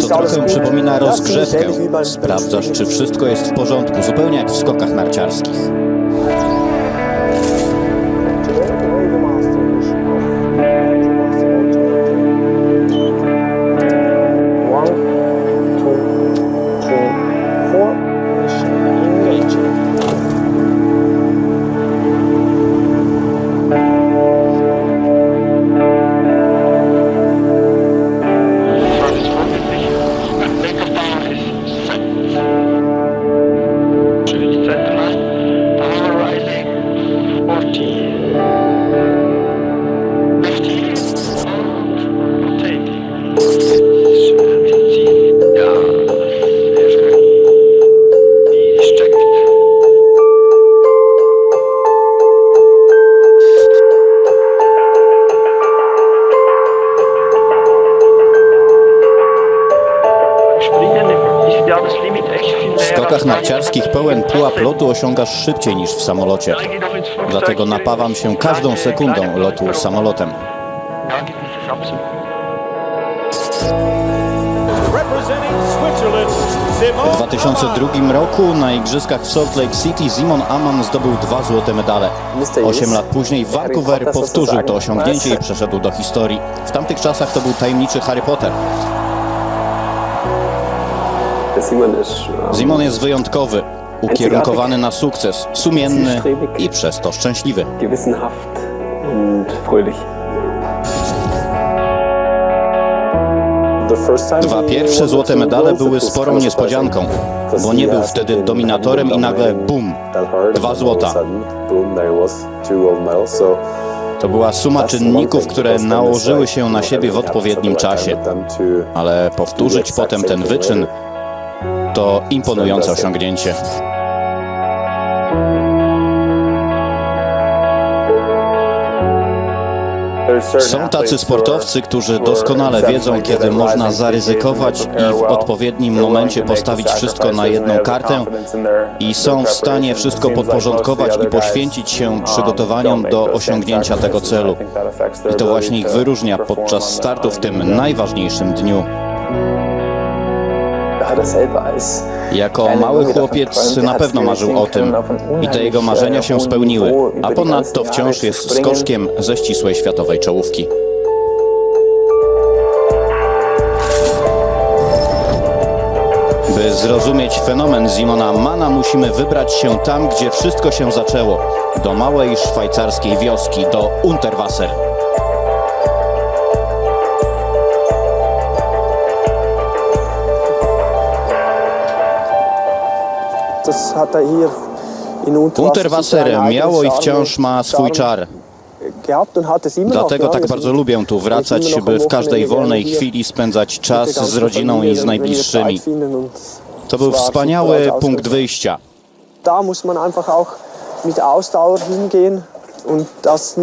To trochę przypomina rozgrzewkę. Sprawdzasz, czy wszystko jest w porządku, zupełnie jak w skokach narciarskich. Osiągasz szybciej niż w samolocie. Dlatego napawam się każdą sekundą lotu samolotem. W 2002 roku na igrzyskach w Salt Lake City Simon Amann zdobył dwa złote medale. Osiem lat później Vancouver powtórzył to osiągnięcie i przeszedł do historii. W tamtych czasach to był tajemniczy Harry Potter. Simon Simon jest wyjątkowy, ukierunkowany na sukces, sumienny i przez to szczęśliwy. gewissenhaft und fröhlich. Dwa pierwsze złote medale były sporą niespodzianką, bo nie był wtedy dominatorem i nagle bum, dwa złota. To była suma czynników, które nałożyły się na siebie w odpowiednim czasie. Ale powtórzyć potem ten wyczyn to imponujące osiągnięcie. Są tacy sportowcy, którzy doskonale wiedzą, kiedy można zaryzykować i w odpowiednim momencie postawić wszystko na jedną kartę i są w stanie wszystko podporządkować i poświęcić się przygotowaniom do osiągnięcia tego celu. I to właśnie ich wyróżnia podczas startu w tym najważniejszym dniu. Jako mały chłopiec na pewno marzył o tym i te jego marzenia się spełniły, a ponadto wciąż jest skoczkiem ze ścisłej światowej czołówki. By zrozumieć fenomen Simona Mana, musimy wybrać się tam, gdzie wszystko się zaczęło. Do małej szwajcarskiej wioski, do Unterwasser. Unterwasser miało i wciąż ma swój czar. Dlatego tak bardzo lubię tu wracać, by w każdej wolnej chwili spędzać czas z rodziną i z najbliższymi. To był wspaniały punkt wyjścia.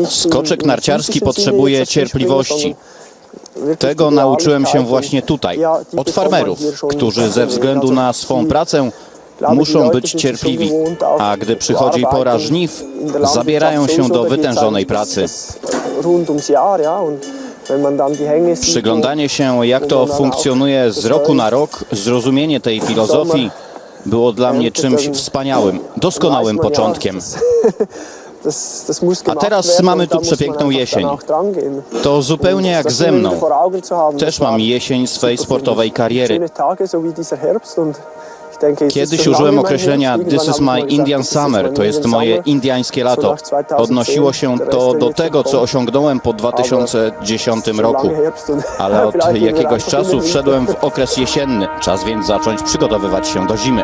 Skoczek narciarski potrzebuje cierpliwości. Tego nauczyłem się właśnie tutaj, od farmerów, którzy ze względu na swą pracę muszą być cierpliwi, a gdy przychodzi pora żniw, zabierają się do wytężonej pracy. Przyglądanie się, jak to funkcjonuje z roku na rok, zrozumienie tej filozofii było dla mnie czymś wspaniałym, doskonałym początkiem. A teraz mamy tu przepiękną jesień. To zupełnie jak ze mną. Też mam jesień swej sportowej kariery. Kiedyś użyłem określenia This is my Indian summer, to jest moje indiańskie lato. Odnosiło się to do tego, co osiągnąłem po 2010 roku. Ale od jakiegoś czasu wszedłem w okres jesienny. Czas więc zacząć przygotowywać się do zimy.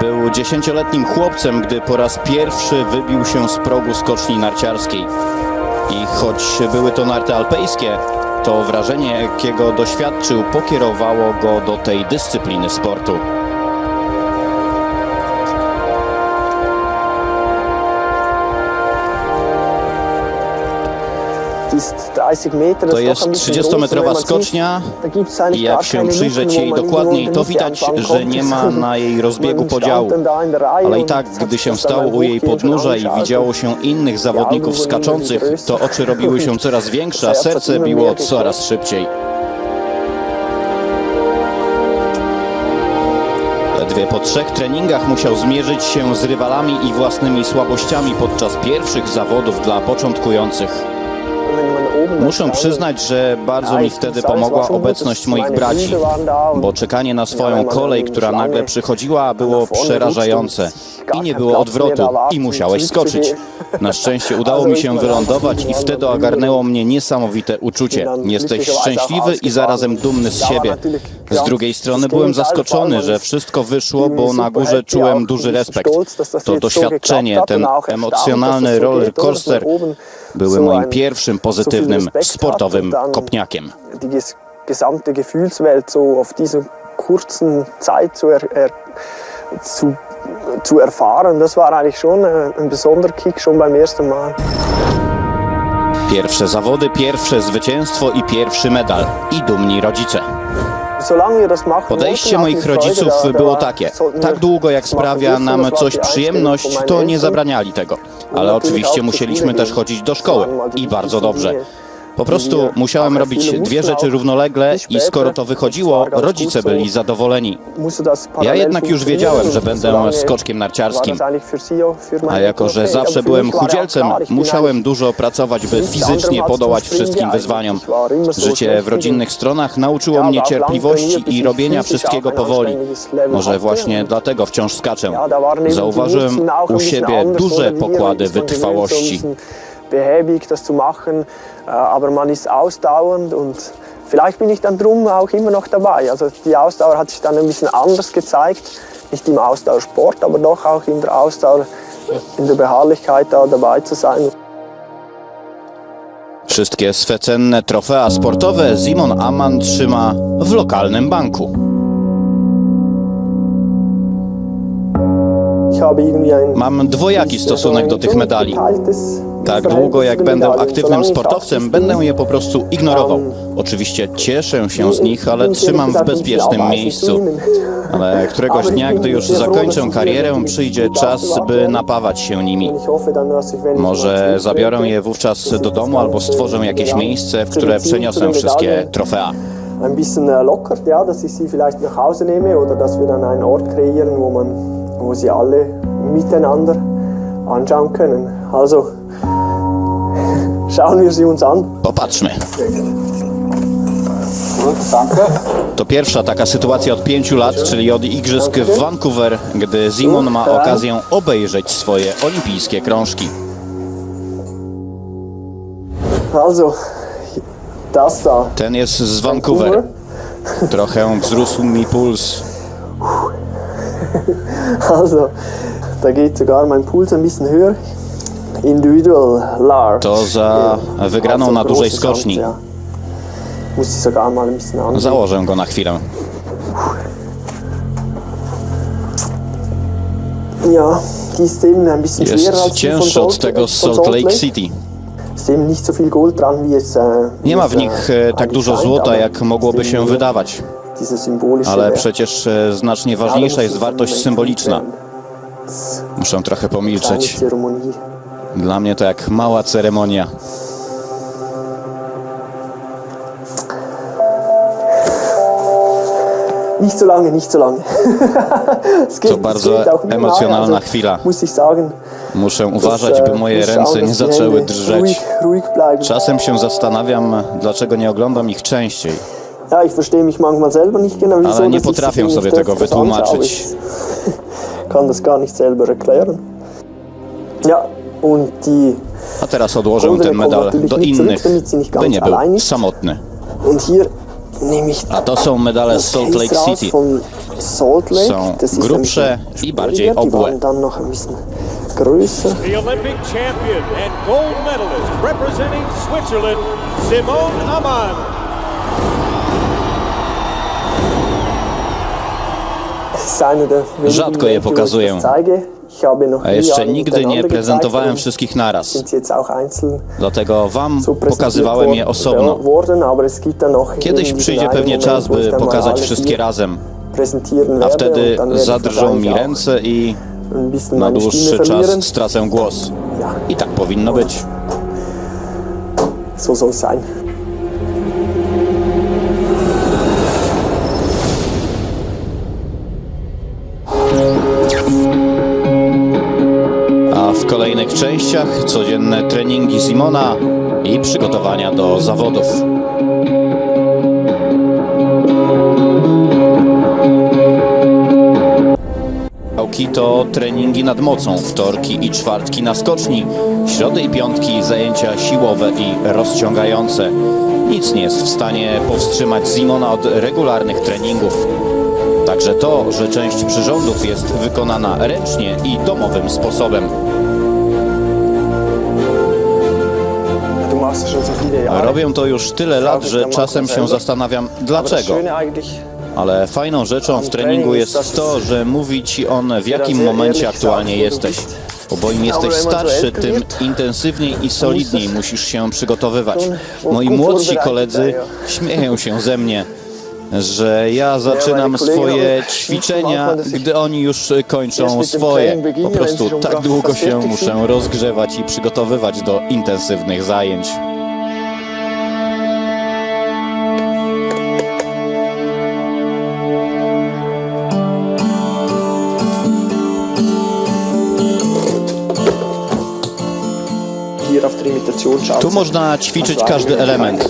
Był dziesięcioletnim chłopcem, gdy po raz pierwszy wybił się z progu skoczni narciarskiej. I choć były to narty alpejskie, to wrażenie, jakiego doświadczył, pokierowało go do tej dyscypliny sportu. To jest 30-metrowa skocznia i jak się przyjrzeć jej dokładniej, to widać, że nie ma na jej rozbiegu podziału. Ale i tak, gdy się stało u jej podnóża i widziało się innych zawodników skaczących, to oczy robiły się coraz większe, a serce biło coraz szybciej. Ledwie po trzech treningach musiał zmierzyć się z rywalami i własnymi słabościami podczas pierwszych zawodów dla początkujących. Muszę przyznać, że bardzo mi wtedy pomogła obecność moich braci, bo czekanie na swoją kolej, która nagle przychodziła, było przerażające. I nie było odwrotu, i musiałeś skoczyć. Na szczęście udało mi się wylądować i wtedy ogarnęło mnie niesamowite uczucie. Jesteś szczęśliwy i zarazem dumny z siebie. Z drugiej strony byłem zaskoczony, że wszystko wyszło, bo na górze czułem duży respekt. To doświadczenie, ten emocjonalny roller coaster były moim pierwszym pozytywnym sportowym kopniakiem. gesamte Gefühlswelt so auf dieser kurzen Zeit zu, er, er, zu, zu erfahren, das war eigentlich schon äh, ein besonderer Kick schon beim ersten Mal. Pierwsze zawody, pierwsze zwycięstwo i pierwszy medal. I dumni rodzice. Podejście moich rodziców było takie. Tak długo jak sprawia nam coś przyjemność, to nie zabraniali tego. Ale oczywiście musieliśmy też chodzić do szkoły i bardzo dobrze. Po prostu musiałem robić dwie rzeczy równolegle i skoro to wychodziło, rodzice byli zadowoleni. Ja jednak już wiedziałem, że będę skoczkiem narciarskim. für A jako, że zawsze byłem chudzielcem, musiałem dużo pracować, by fizycznie podołać wszystkim wyzwaniom. Życie w rodzinnych stronach nauczyło mnie cierpliwości i robienia wszystkiego powoli. Może właśnie dlatego wciąż skaczę. Zauważyłem u siebie duże pokłady wytrwałości. Behäbig das zu machen, äh, aber man ist ausdauernd und vielleicht bin ich dann drum auch immer noch dabei. Also die Ausdauer hat sich dann ein bisschen anders gezeigt, nicht im Ausdauersport, aber doch auch in der Ausdauer, in der Beharrlichkeit da dabei zu sein. Wszystkie swe cenne trofea sportowe Simon Aman trzyma w lokalnym banku. Ich habe irgendwie ein Mam dwojaki stosunek do tych medali. Tak długo jak będę aktywnym sportowcem, będę je po prostu ignorował. Oczywiście cieszę się z nich, ale trzymam w bezpiecznym miejscu. Ale któregoś dnia, gdy już zakończę karierę, przyjdzie czas, by napawać się nimi. Może zabiorę je wówczas do domu albo stworzę jakieś miejsce, w które przeniosę wszystkie trofea. ein bisschen äh, lockert, ja, dass ich sie vielleicht nach Hause nehme oder dass wir dann einen Ort kreieren, wo man, wo sie alle miteinander anschauen können. Also schauen wir sie uns an. Popatrzmy. To pierwsza taka sytuacja od pięciu lat, czyli od Igrzysk w Vancouver, gdy Simon ma okazję obejrzeć swoje olimpijskie krążki. Also das da. Ten jest z Vancouver. Trochę wzrósł mi puls. Da geht sogar mein Puls ein bisschen höher. Individual large. To za wygraną na dużej skoczni. Założę go na chwilę. Jest cięższy od tego z Salt Lake City. Äh, Nie ma w nich äh, e, tak dużo złota, jak mogłoby się eben wydawać. Ale przecież e, znacznie ważniejsza jest wartość symboliczna. Muszę trochę pomilczeć. Dla mnie to jak mała ceremonia. Nicht so lange, nicht so lange. To bardzo emocjonalna chwila. Muszę uważać, äh, by moje muss ręce nie zaczęły drżeć. Czasem się zastanawiam, dlaczego nie oglądam ich częściej. Ja, ich verstehe mich manchmal selber nicht genau, wieso Ale nie potrafię sobie tego wytłumaczyć. Kann das gar nicht selber erklären. Ja, und die A teraz odłożę ten medal do innych, by nie był samotny. Und hier nehme ich A to są medale z Salt Lake City. von Salt Lake. Są grubsze i bardziej obłe. The Rzadko je pokazuję. A jeszcze nigdy nie prezentowałem wszystkich naraz. Dlatego Wam pokazywałem je osobno. Kiedyś przyjdzie pewnie czas, by pokazać wszystkie razem, a wtedy zadrżą mi ręce i na dłuższy czas stracę głos. I tak powinno być. so soll es sein. Częściach codzienne treningi Simona i przygotowania do zawodów. To treningi nad mocą, wtorki i czwartki na skoczni, środy i piątki zajęcia siłowe i rozciągające. Nic nie jest w stanie powstrzymać Simona od regularnych treningów. Także to, że część przyrządów jest wykonana ręcznie i domowym sposobem. Jahre. Robię to już tyle lat, że czasem się zastanawiam dlaczego. Ale fajną rzeczą w treningu jest to, że mówi ci on w jakim momencie aktualnie jesteś. Bo im jesteś starszy, tym intensywniej i solidniej musisz się przygotowywać. Moi młodsi koledzy śmieją się ze mnie, że ja zaczynam swoje ćwiczenia, gdy oni już kończą swoje. Po prostu tak długo się muszę rozgrzewać i przygotowywać do intensywnych zajęć. Tu można ćwiczyć każdy element.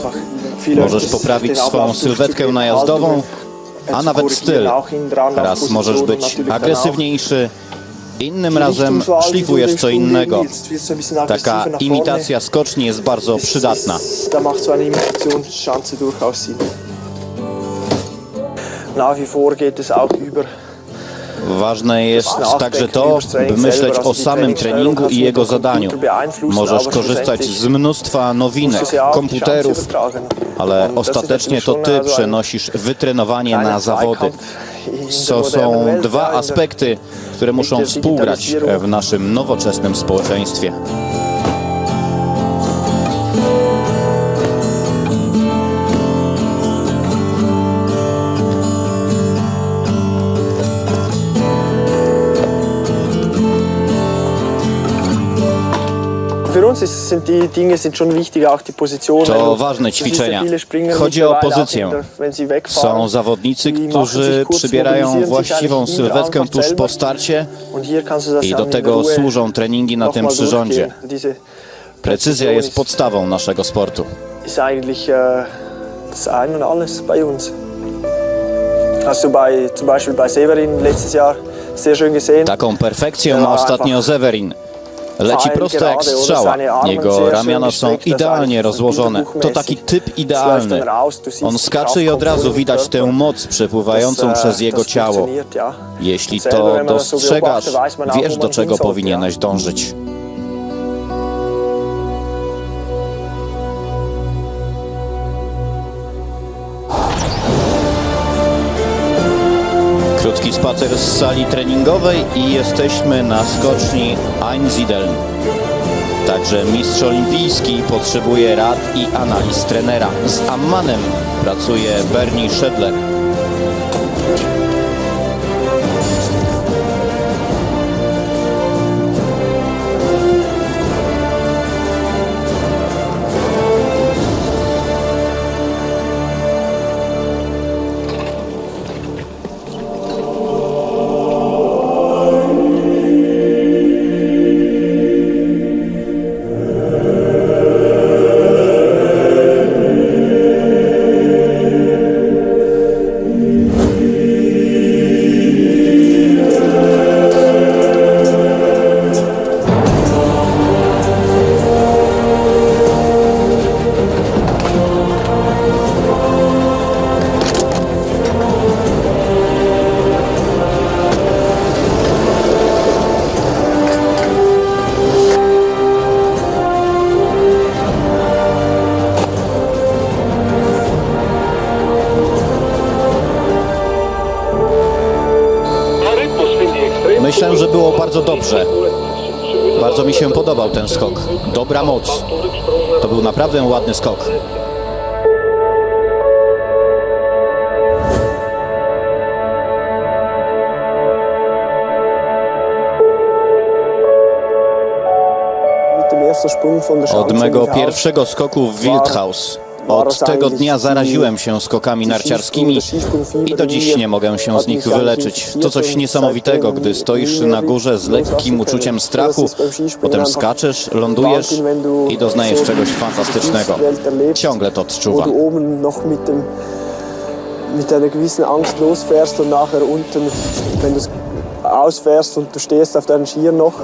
Możesz poprawić swoją sylwetkę najazdową, a nawet styl. Raz możesz być agresywniejszy, innym razem szlifujesz co innego. Taka imitacja skoczni jest bardzo przydatna. Ważne jest także to, by myśleć o samym treningu i jego zadaniu. Możesz korzystać z mnóstwa nowinek, komputerów, ale ostatecznie to ty przenosisz wytrenowanie na zawody. To są dwa aspekty, które muszą współgrać w naszym nowoczesnym społeczeństwie. Uns ist, sind die Dinge sind schon wichtig, auch die Positionen. To ważne ćwiczenia. Chodzi o pozycję. Są zawodnicy, którzy przybierają właściwą sylwetkę tuż po starcie i do tego służą treningi na tym przyrządzie. Precyzja jest podstawą naszego sportu. ist eigentlich äh, das Ein und Alles bei uns. Du bei, zum Beispiel bei Severin letztes Jahr sehr schön gesehen. Taką perfekcję ma ostatnio Severin. Leci prosto jak strzała. Jego ramiona są idealnie rozłożone. To taki typ idealny. On skacze i od razu widać tę moc przepływającą przez jego ciało. Jeśli to dostrzegasz, wiesz do czego powinieneś dążyć. Z sali treningowej i jesteśmy na skoczni Einsiedeln. Także mistrz olimpijski potrzebuje rad i analiz trenera. Z Ammanem pracuje Bernie Schedler. Myślę, że było bardzo dobrze. Bardzo mi się podobał ten skok. Dobra moc. To był naprawdę ładny skok. Od mego pierwszego skoku w Wildhaus. Od tego dnia zaraziłem się skokami narciarskimi i do dziś nie mogę się z nich wyleczyć. To coś niesamowitego, gdy stoisz na górze z lekkim uczuciem strachu, potem skaczesz, lądujesz i doznajesz czegoś fantastycznego. Ciągle to odczuwam. mit einer gewissen Angst losfährst und nachher unten, wenn du ausfährst und du stehst auf deinen Skiern noch,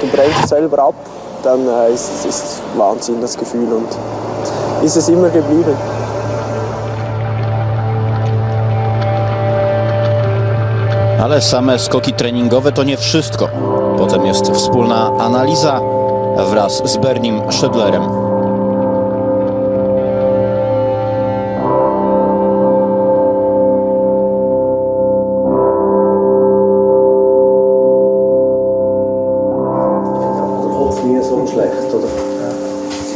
du bremst selber ab, dann äh, ist, ist Wahnsinn das Gefühl und ist es immer geblieben. Ale same skoki treningowe to nie wszystko. Potem jest wspólna analiza wraz z Bernim Schedlerem.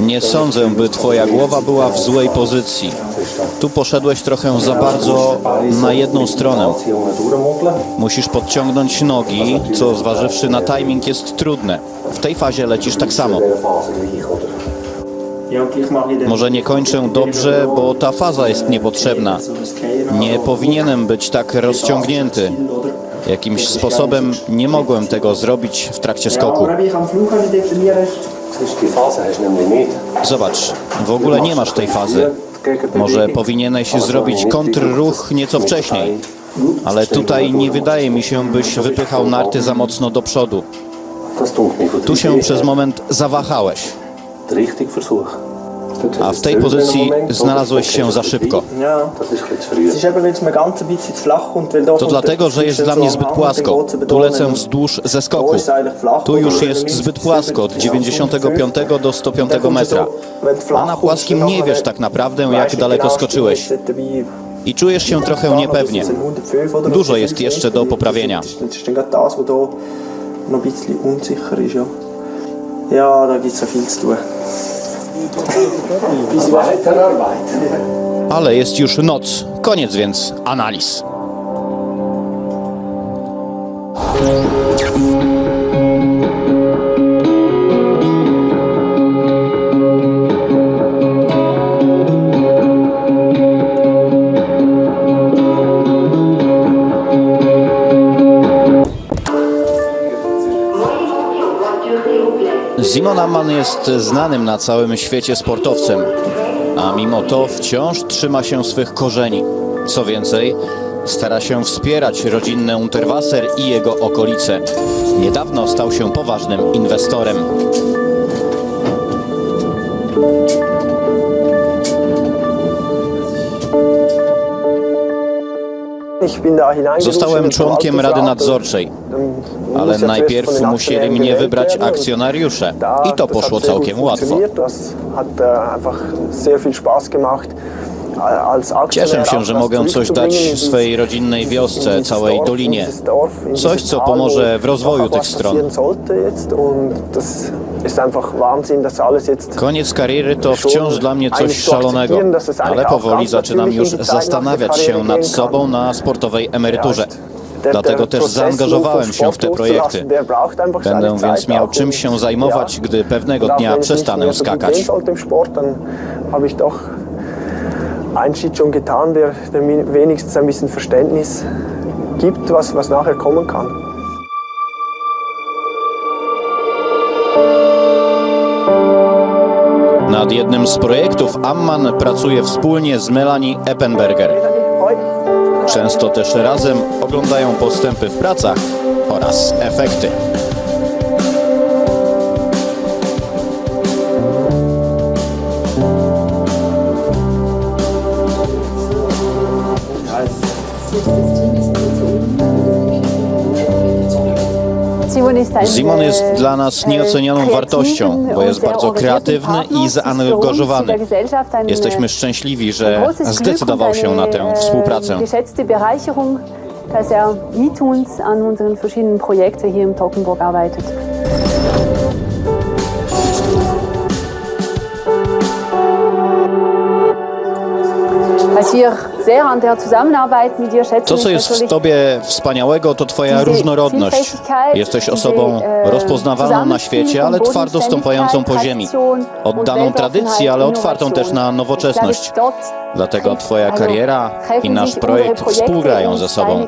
Nie sądzę, by twoja głowa była w złej pozycji. Tu poszedłeś trochę za bardzo na jedną stronę. Musisz podciągnąć nogi, co zważywszy na timing jest trudne. W tej fazie lecisz tak samo. Może nie kończę dobrze, bo ta faza jest niepotrzebna. Nie powinienem być tak rozciągnięty. Jakimś sposobem nie mogłem tego zrobić w trakcie skoku. Zobacz, w ogóle nie masz tej fazy. Może powinieneś zrobić kontrruch nieco wcześniej. Ale tutaj nie wydaje mi się, byś wypychał narty za mocno do przodu. Tu się przez moment zawahałeś, a w tej pozycji znalazłeś się za szybko. To dlatego, że jest dla mnie zbyt płasko. Tu lecę wzdłuż ze skoku. Tu już jest zbyt płasko, od sieben- 95 do 105 metra. A na płaskim nie wiesz tak naprawdę, jak daleko skoczyłeś. I czujesz się trochę niepewnie. Dużo jest jeszcze do poprawienia. Ja, da gibt es ja viel zu tun. Ale jest już noc. Koniec więc analiz. Amman jest znanym na całym świecie sportowcem, a mimo to wciąż trzyma się swych korzeni. Co więcej, stara się wspierać rodzinne Unterwasser i jego okolice. Niedawno stał się poważnym inwestorem. Zostałem członkiem Rady. Nadzorczej, ale najpierw musieli mnie wybrać akcjonariusze. da- I to poszło całkiem łatwo. Aktionär Cieszę się, że mogę coś dać swej rodzinnej in wiosce, całej dolinie. Coś, co pomoże w wo rozwoju tych stron. Koniec kariery to wciąż dla mnie coś szalonego, ale powoli zaczynam już zastanawiać się nad sobą na sportowej emeryturze. Dlatego też zaangażowałem się w te projekty. Będę więc miał czym się zajmować, gdy pewnego dnia przestanę skakać. Schritt schon getan, der, der wenigstens ein bisschen Verständnis gibt, was, was nachher kommen kann. Nad jednym z projektów Amman pracuje wspólnie z Melanie Eppenberger. Często też razem oglądają postępy w pracach oraz efekty. Simon jest dla nas nieocenioną wartością, bo jest bardzo kreatywny i zaangażowany. Jesteśmy szczęśliwi, że zdecydował się na tę współpracę. dass er mit uns an unseren verschiedenen Projekten hier im Toggenburg arbeitet. Was wir To, co jest w tobie wspaniałego, to twoja różnorodność. Jesteś osobą e, rozpoznawalną na świecie, ale twardo stąpającą po ziemi. Oddaną tradycji, ale otwartą też na nowoczesność. Dlatego twoja kariera i nasz projekt współgrają ze sobą.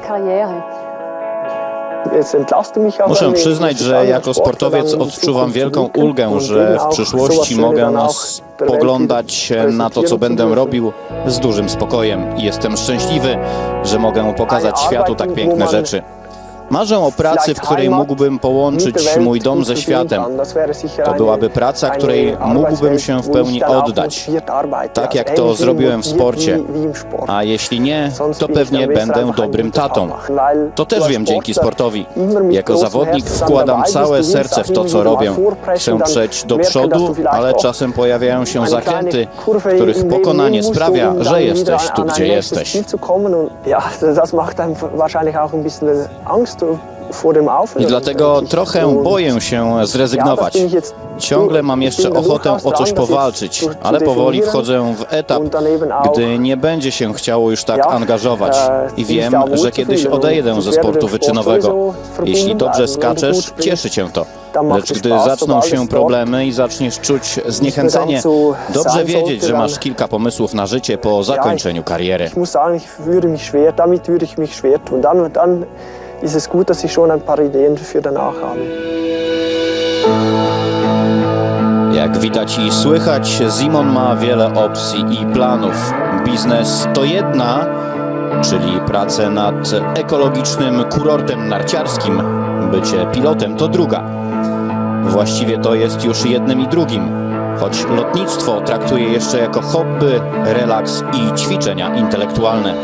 Muszę przyznać, że jako sportowiec odczuwam wielką ulgę, że w przyszłości mogę nas poglądać na to, co będę robił z dużym spokojem. Jestem szczęśliwy, że mogę pokazać światu tak piękne rzeczy. Marzę o pracy, w której mógłbym połączyć mój dom ze światem. To byłaby praca, której mógłbym się w pełni oddać. Tak jak to zrobiłem w sporcie. A jeśli nie, to pewnie będę dobrym tatą. To też wiem dzięki sportowi. Jako zawodnik wkładam całe serce w to, co robię. Chcę przejść do przodu, ale czasem pojawiają się zakręty, których pokonanie sprawia, że jesteś tu, gdzie jesteś. Ja, das macht einem wahrscheinlich auch ein bisschen Angst. I dlatego trochę boję się zrezygnować. Ciągle mam jeszcze ochotę o coś powalczyć, ale powoli wchodzę w etap, gdy nie będzie się chciało już tak angażować. I wiem, że kiedyś odejdę ze sportu wyczynowego. Jeśli dobrze skaczesz, cieszy cię to. Lecz gdy zaczną się problemy i zaczniesz czuć zniechęcenie, dobrze wiedzieć, że masz kilka pomysłów na życie po zakończeniu kariery. Ist es gut, dass ich schon ein paar Ideen für danach habe. Jak widać i słychać, Simon ma wiele opcji i planów. Biznes to jedna, czyli pracę nad ekologicznym kurortem narciarskim. Bycie pilotem to druga. Właściwie to jest już jednym i drugim. Choć lotnictwo traktuje jeszcze jako hobby, relaks i ćwiczenia intelektualne.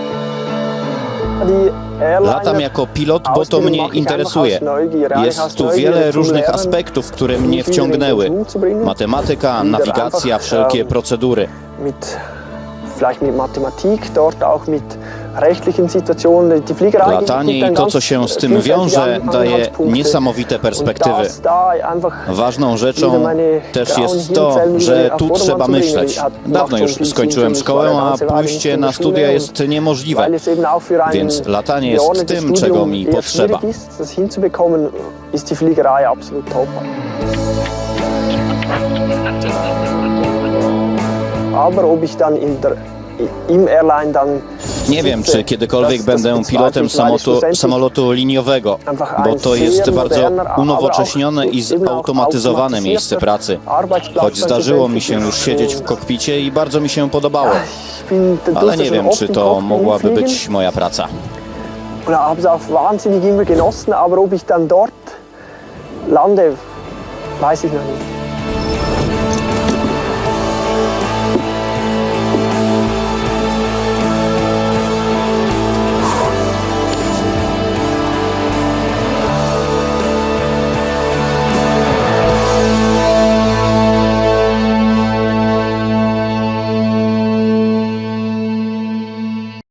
Latam jako pilot, bo to mnie interesuje. Jest tu wiele różnych aspektów, które mnie wciągnęły. Matematyka, nawigacja, wszelkie procedury. vielleicht mit Mathematik, dort auch mit Latanie i to, co się z tym wiąże, daje niesamowite perspektywy. Ważną rzeczą też jest to, że tu trzeba myśleć. Dawno już skończyłem szkołę, a pójście na studia jest niemożliwe. Więc latanie jest tym, czego mi potrzeba. Aber ob ich dann in der, im Airline dann Nie wiem, czy kiedykolwiek będę pilotem weil samolotu, liniowego, bo to jest bardzo unowocześnione i zautomatyzowane miejsce pracy. Choć zdarzyło mi się już siedzieć w kokpicie i bardzo mi się podobało. Ale nie wiem, czy to mogłaby być moja praca. Und habe es auch wahnsinnig immer genossen, aber ob ich dann dort lande, weiß ich noch nicht.